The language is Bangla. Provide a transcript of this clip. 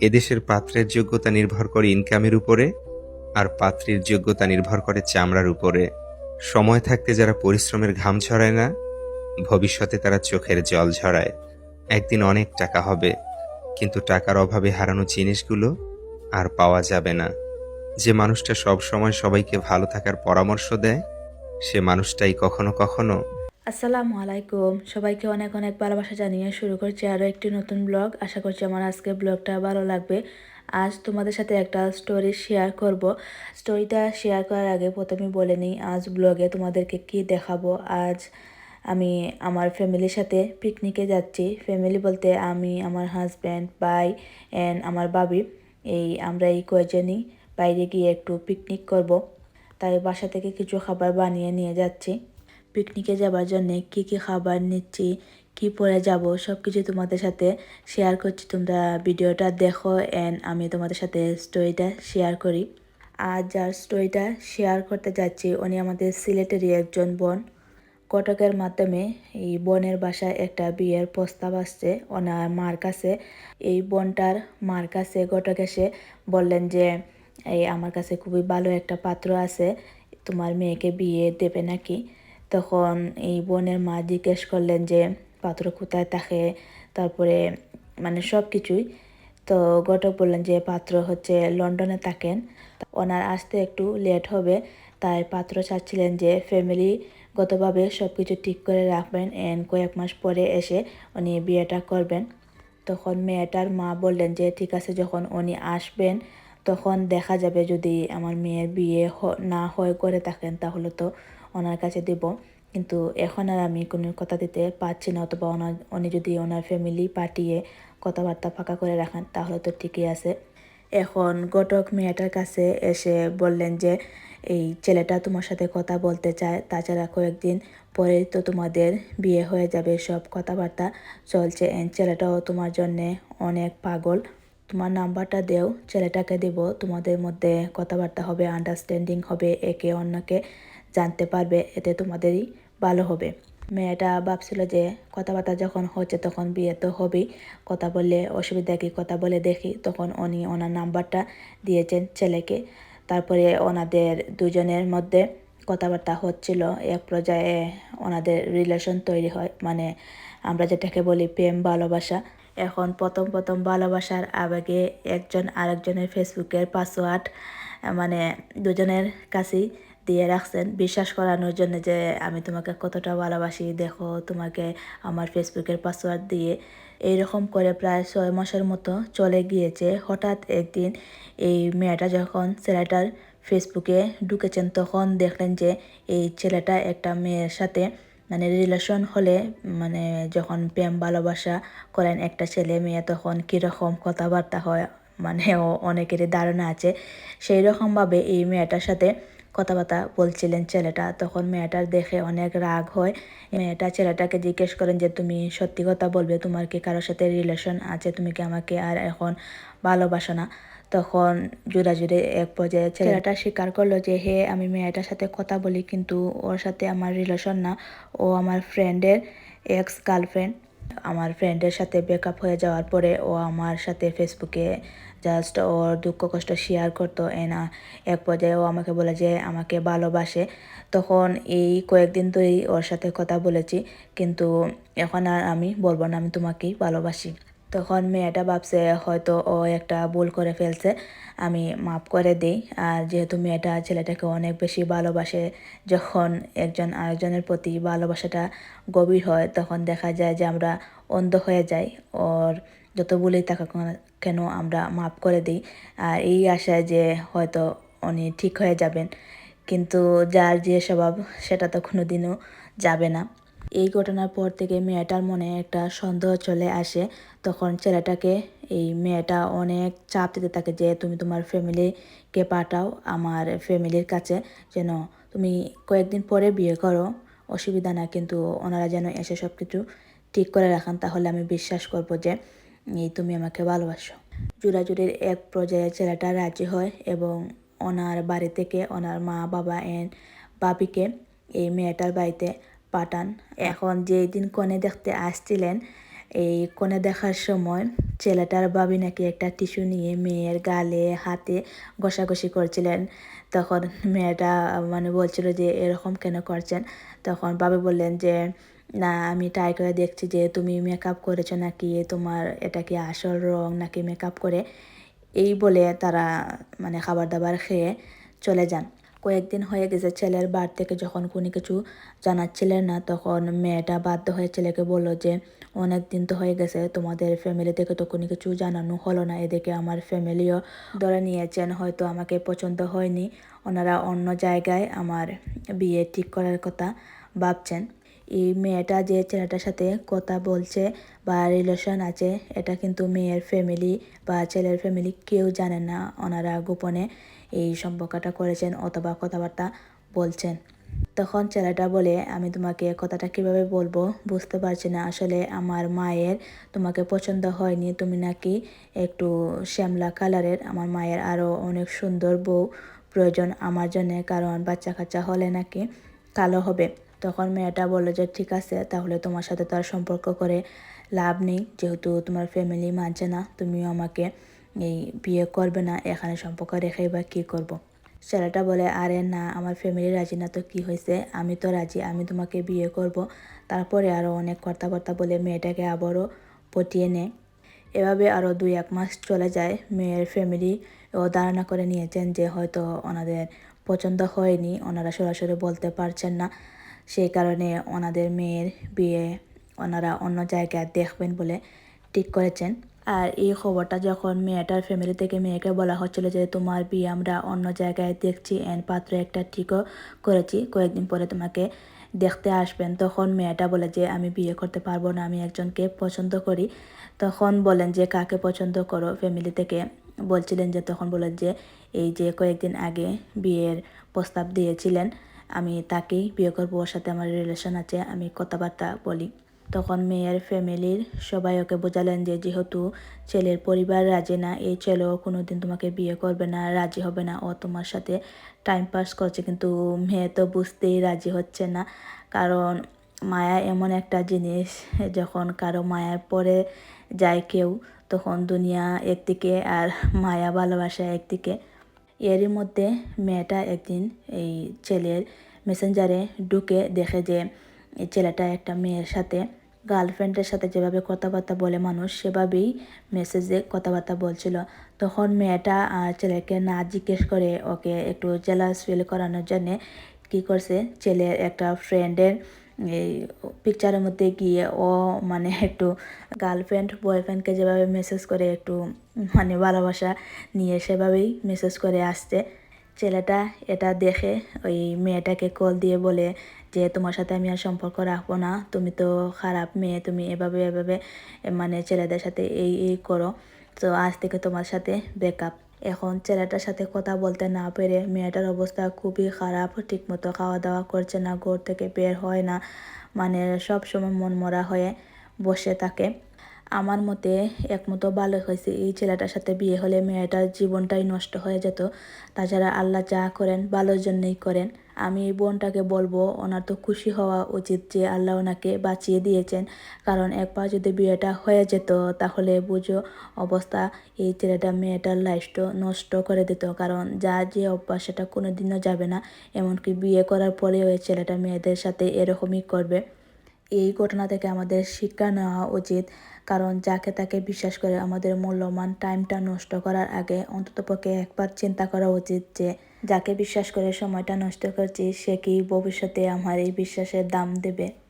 এদেশের পাত্রের যোগ্যতা নির্ভর করে ইনকামের উপরে আর পাত্রীর যোগ্যতা নির্ভর করে চামড়ার উপরে। সময় থাকতে যারা পরিশ্রমের ঘাম ঝরায় না, ভবিষ্যতে তারা চোখের জল ঝরায়। একদিন অনেক টাকা হবে, কিন্তু টাকার অভাবে হারানো জিনিসগুলো আর পাওয়া যাবে না। যে মানুষটা সব সময় সবাইকে ভালো থাকার পরামর্শ দেয়, সে মানুষটাই কখনো কখনো আসসালামু আলাইকুম। সবাইকে অনেক অনেক ভালোবাসা জানিয়ে শুরু করছি আরও একটি নতুন ব্লগ। আশা করছি আমার আজকে ব্লগটা ভালো লাগবে। আজ তোমাদের সাথে একটা স্টোরি শেয়ার করব। স্টোরিটা শেয়ার করার আগে প্রথমে বলে নিই, আজ ব্লগে তোমাদেরকে কি দেখাবো? আজ আমি আমার ফ্যামিলির সাথে পিকনিকে যাচ্ছি। ফ্যামিলি বলতে আমি, আমার হাজব্যান্ড ভাই অ্যান্ড আমার বাবি এই আমরা এই কয়জনই বাইরে গিয়ে একটু পিকনিক করব। তাই বাসা থেকে কিছু খাবার বানিয়ে নিয়ে যাচ্ছি। পিকনিকে যাবার জন্য কি কি খাবার নিচ্ছি, কি পরে যাব সব কিছু তোমাদের সাথে শেয়ার করছি। তোমরা ভিডিওটা দেখো অ্যান্ড আমি তোমাদের সাথে স্টোরিটা শেয়ার করি। আর যার স্টোরিটা শেয়ার করতে যাচ্ছি, উনি আমাদের সিলেটেরই একজন বোন। কটকের মাধ্যমে এই বোনের বাসায় একটা বিয়ের প্রস্তাব আসছে, ওনার মার কাছে। এই বোনটার মার কাছে ঘটক এসে বললেন যে, এই আমার কাছে খুবই ভালো একটা পাত্র আছে, তোমার মেয়েকে বিয়ে দেবে নাকি? তখন এই বোনের মা জিজ্ঞেস করলেন যে পাত্র কোথায় থাকে? তারপরে মানে সব কিছুই তো ঘটক বললেন যে পাত্র হচ্ছে লন্ডনে থাকেন। ওনার আসতে একটু লেট হবে। তাই পাত্র চাচ্ছিলেন যে, ফ্যামিলি গতভাবে সব কিছু ঠিক করে রাখবেন অ্যান্ড কয়েক মাস পরে এসে উনি বিয়েটা করবেন। তখন মেয়েটার মা বললেন যে, ঠিক আছে, যখন উনি আসবেন, তখন দেখা যাবে যদি আমার মেয়ের বিয়ে না হয় করে থাকেন, তাহলে তো ওনার কাছে দেব। কিন্তু এখন আর আমি কোনো কথা দিতে পারছি না, অথবা ওনার, উনি যদি ওনার ফ্যামিলি পাঠিয়ে কথাবার্তা ফাঁকা করে রাখেন, তাহলে তো ঠিকই আছে। এখন ঘটক মেয়েটার কাছে এসে বললেন যে, এই ছেলেটা তোমার সাথে কথা বলতে চায়, তাছাড়া কয়েকদিন পরে তো তোমাদের বিয়ে হয়ে যাবে, সব কথাবার্তা চলছে। ছেলেটাও তোমার জন্যে অনেক পাগল। তোমার নাম্বারটা দেও, ছেলেটাকে দেব, তোমাদের মধ্যে কথাবার্তা হবে আন্ডারস্ট্যান্ডিং হবে, একে অন্যকে জানতে পারবে, এতে তোমাদেরই ভালো হবে। মেয়েটা ভাবছিল যে কথাবার্তা যখন হচ্ছে তখন বিয়ে তো হবেই, কথা বললে অসুবিধা কি? কথা বলে দেখি, তখন উনি ওনার নাম্বারটা দিয়েছেন ছেলেকে। তারপরে ওনাদের দুজনের মধ্যে কথাবার্তা হচ্ছিল, এক পর্যায়ে ওনাদের রিলেশন তৈরি হয় মানে আমরা যেটাকে বলি প্রেম, ভালোবাসা। এখন প্রথম প্রথম ভালোবাসার আবেগে একজন আরেকজনের ফেসবুকের পাসওয়ার্ড মানে দুজনের কাছেই দিয়ে রাখছেন। বিশ্বাস করানোর জন্য যে আমি তোমাকে কতটা ভালোবাসি, দেখো তোমাকে আমার ফেসবুকের পাসওয়ার্ড দিয়ে। এইরকম করে প্রায় ছয় মাসের মতো চলে গিয়েছে। হঠাৎ একদিন এই মেয়েটা যখন ছেলেটার ফেসবুকে ঢুকেছেন, তখন দেখলেন যে এই ছেলেটা একটা মেয়ের সাথে মানে রিলেশন হলে মানে যখন প্রেম, ভালোবাসা করেন একটা ছেলে মেয়ে, তখন কীরকম কথাবার্তা হয় মানে অনেকেরই ধারণা আছে। সেই রকমভাবে এই মেয়েটার সাথে কথাবার্তা বলছিলেন ছেলেটা। তখন মেয়েটার দেখে অনেক রাগ হয়। মেয়েটা ছেলেটাকে জিজ্ঞেস করেন যে, তুমি সত্যি কথা বলবে? তোমার কি কারোর সাথে রিলেশন আছে? তুমি কি আমাকে আর এখন ভালোবাসো না? তখন জুড়া জুড়ে এক পর্যায়ে ছেলেটা স্বীকার করল যে, হে, আমি মেয়েটার সাথে কথা বলি, কিন্তু ওর সাথে আমার রিলেশন না। ও আমার ফ্রেন্ডের এক্স গার্লফ্রেন্ড আমার ফ্রেন্ডের সাথে ব্রেকআপ হয়ে যাওয়ার পরে ও আমার সাথে ফেসবুকে জাস্ট ওর দুঃখ, কষ্ট শেয়ার করতো। এনা এক পর্যায়ে ও আমাকে বলে যে, আমাকে ভালোবাসে। তখন এই কয়েকদিন ধরেই ওর সাথে কথা বলেছি। কিন্তু এখন আর আমি বলব না, আমি তোমাকেই ভালোবাসি। তখন মেয়েটা ভাবছে হয়তো ও একটা ভুল করে ফেলছে, আমি মাফ করে দিই। আর যেহেতু মেয়েটা ছেলেটাকে অনেক বেশি ভালোবাসে, যখন একজন আরেকজনের প্রতি ভালোবাসাটা গভীর হয়, তখন দেখা যায় যে আমরা অন্ধ হয়ে যাই। ওর যত থাকুক না কেন আমরা মাফ করে দিই। আর এই আশায় যে হয়তো উনি ঠিক হয়ে যাবেন। কিন্তু যার যে স্বভাব, সেটা তো কোনো দিনও যাবে না। এই ঘটনার পর থেকে মেয়েটার মনে একটা সন্দেহ চলে আসে। তখন ছেলেটাকে, এই মেয়েটা অনেক চাপ দিতে থাকে যে তুমি তোমার ফ্যামিলিকে পাঠাও, আমার ফ্যামিলির কাছে। যেন তুমি কয়েকদিন পরে বিয়ে করো, অসুবিধা না, কিন্তু ওনারা যেন এসে সব কিছু ঠিক করে রাখান, তাহলে আমি বিশ্বাস করব যে, এই তুমি আমাকে ভালোবাসো। জোড়াজুড়ির এক পর্যায়ে ছেলেটা রাজি হয় এবং ওনার বাড়ি থেকে ওনার মা বাবা এন বাবিকে এই মেয়েটার বাড়িতে পাঠান। এখন যেই দিন কনে দেখতে আসছিলেন, এই কনে দেখার সময় ছেলেটার বাবি নাকি একটা টিস্যু নিয়ে মেয়ের গালে, হাতে ঘষাঘষি করছিলেন। তখন মেয়েটা মানে বলছিল যে, এরকম কেন করছেন? তখন বাবি বললেন যে, না, আমি ট্রাই করে দেখছি যে, তুমি মেকআপ করেছ নাকি? তোমার এটা কি আসল রং নাকি মেকআপ করে? এই বলে তারা মানে খাবার দাবার খেয়ে চলে যান। কয়েকদিন হয়ে গেছে ছেলের বার থেকে যখন কোনো কিছু জানাচ্ছিলেন না, তখন মেয়েটা বাধ্য হয়ে ছেলেকে বলল যে, অনেক দিন তো হয়ে গেছে, তোমাদের ফ্যামিলি থেকে তো কোনো কিছু জানানো হলো না। এদিকে আমার ফ্যামিলিও ধরে নিয়েছেন, হয়তো আমাকে পছন্দ হয়নি। ওনারা অন্য জায়গায় আমার বিয়ে ঠিক করার কথা ভাবছেন। এই মেয়েটা যে ছেলেটার সাথে কথা বলছে বা রিলেশন আছে, এটা কিন্তু মেয়ের ফ্যামিলি বা ছেলের ফ্যামিলি কেউ জানে না। ওনারা গোপনে এই সম্পর্কটা করেছেন অথবা কথাবার্তা বলছেন। তখন ছেলেটা বলে, আমি তোমাকে কথাটা কীভাবে বলব? বুঝতে পারছি না। আসলে আমার মায়ের তোমাকে পছন্দ হয়নি। তুমি নাকি একটু শ্যামলা কালারের। আমার মায়ের আরও অনেক সুন্দর বউ প্রয়োজন আমার জন্যে। কারণ বাচ্চা কাচ্চা হলে নাকি কালো হবে। তখন মেয়েটা বলল যে, ঠিক আছে, তাহলে তোমার সাথে তো আর সম্পর্ক করে লাভ নেই। যেহেতু তোমার ফ্যামিলি মানছে না, তুমিও আমাকে এই বিয়ে করবে না। এখানে সম্পর্ক রেখেই বা কী করব? ছেলেটা বলে, আরে না, আমার ফ্যামিলি রাজি না তো কি হয়েছে? আমি তো রাজি, আমি তোমাকে বিয়ে করব। তারপরে আরও অনেক কথাবার্তা বলে মেয়েটাকে আবারও পটিয়ে নেয়। এভাবে আরও দুই এক মাস চলে যায়। মেয়ের ফ্যামিলি ও ধারণা করে নিয়েছেন যে, হয়তো ওনাদের পছন্দ হয়নি। ওনারা সরাসরি বলতে পারছেন না। সেই কারণে ওনাদের মেয়ের বিয়ে ওনারা অন্য জায়গায় দেখবেন বলে ঠিক করেছেন। আর এই খবরটা যখন মেয়েটার ফ্যামিলি থেকে মেয়েকে বলা হচ্ছিল যে তোমার বিয়ে আমরা অন্য জায়গায় দেখছি, এন পাত্র একটা ঠিকও করেছি, কয়েকদিন পরে তোমাকে দেখতে আসবেন, তখন মেয়েটা বলে যে আমি বিয়ে করতে পারব না, আমি একজনকে পছন্দ করি। তখন বলেন যে কাকে পছন্দ করো? ফ্যামিলি থেকে বলছিলেন যে, তখন বলেন যে এই যে কয়েকদিন আগে বিয়ের প্রস্তাব দিয়েছিলেন। আমি তাকেই বিয়ে করব, ওর সাথে আমার রিলেশন আছে, আমি কথাবার্তা বলি। তখন মেয়ের ফ্যামিলির সবাই ওকে বোঝালেন যে যেহেতু ছেলের পরিবার রাজি না, এই ছেলেও কোনো দিন তোমাকে বিয়ে করবে না, রাজি হবে না। ও তোমার সাথে টাইম পাস করছে, কিন্তু মেয়ে তো বুঝতেই রাজি হচ্ছে না। কারণ মায়া এমন একটা জিনিস, যখন কারও মায়ায় পড়ে যায় কেউ, তখন দুনিয়া একদিকে আর মায়া ভালোবাসা একদিকে। এরই মধ্যে মেয়েটা একদিন এই ছেলের মেসেঞ্জারে ঢুকে দেখে যে ছেলেটা একটা মেয়ের সাথে গার্লফ্রেন্ডের সাথে যেভাবে কথাবার্তা বলে মানুষ, সেভাবেই মেসেজে কথাবার্তা বলছিল। তখন মেয়েটা ছেলেকে না জিজ্ঞেস করে ওকে একটু জেলাস ফিল করানোর জন্যে কী করছে? ছেলের একটা ফ্রেন্ডের এই পিকচারের মধ্যে গিয়ে ও মানে একটু গার্লফ্রেন্ড বয়ফ্রেন্ডকে যেভাবে মেসেজ করে একটু মানে ভালোবাসা নিয়ে সেভাবেই মেসেজ করে আসছে। ছেলেটা এটা দেখে ওই মেয়েটাকে কল দিয়ে বলে যে, তোমার সাথে আমি আর সম্পর্ক রাখব না। তুমি তো খারাপ মেয়ে, তুমি এভাবে এভাবে মানে ছেলেদের সাথে এই এই করো। তো আজ থেকে তোমার সাথে ব্রেকআপ এখন ছেলেটার সাথে কথা বলতে না পেরে মেয়েটার অবস্থা খুবই খারাপ। ঠিকমতো খাওয়া দাওয়া করছে না, ঘর থেকে বের হয় না মানে সব সময় মন মরা হয়ে বসে থাকে। আমার মতে একমতো ভালো হয়েছে এই ছেলেটার সাথে বিয়ে হলে মেয়েটার জীবনটাই নষ্ট হয়ে যেত। তাছাড়া আল্লাহ যা করেন ভালোর জন্যই করেন। আমি বোনটাকে বলব, ওনার তো খুশি হওয়া উচিত যে আল্লাহ ওনাকে বাঁচিয়ে দিয়েছেন। কারণ একবার যদি বিয়েটা হয়ে যেত, তাহলে বুঝো অবস্থা এই ছেলেটা মেয়েটার লাইফটা নষ্ট করে দিত। কারণ যা যে অভ্যাস, সেটা কোনো দিনও যাবে না। এমনকি বিয়ে করার পরেও এই ছেলেটা মেয়েদের সাথে এরকমই করবে। এই ঘটনা থেকে আমাদের শিক্ষা নেওয়া উচিত। কারণ যাকে তাকে বিশ্বাস করে আমাদের মূল্যমান টাইমটা নষ্ট করার আগে অন্ততপক্ষে একবার চিন্তা করা উচিত যে, যাকে বিশ্বাস করে সময়টা নষ্ট করছি, সে কি ভবিষ্যতে আমার এই বিশ্বাসের দাম দেবে?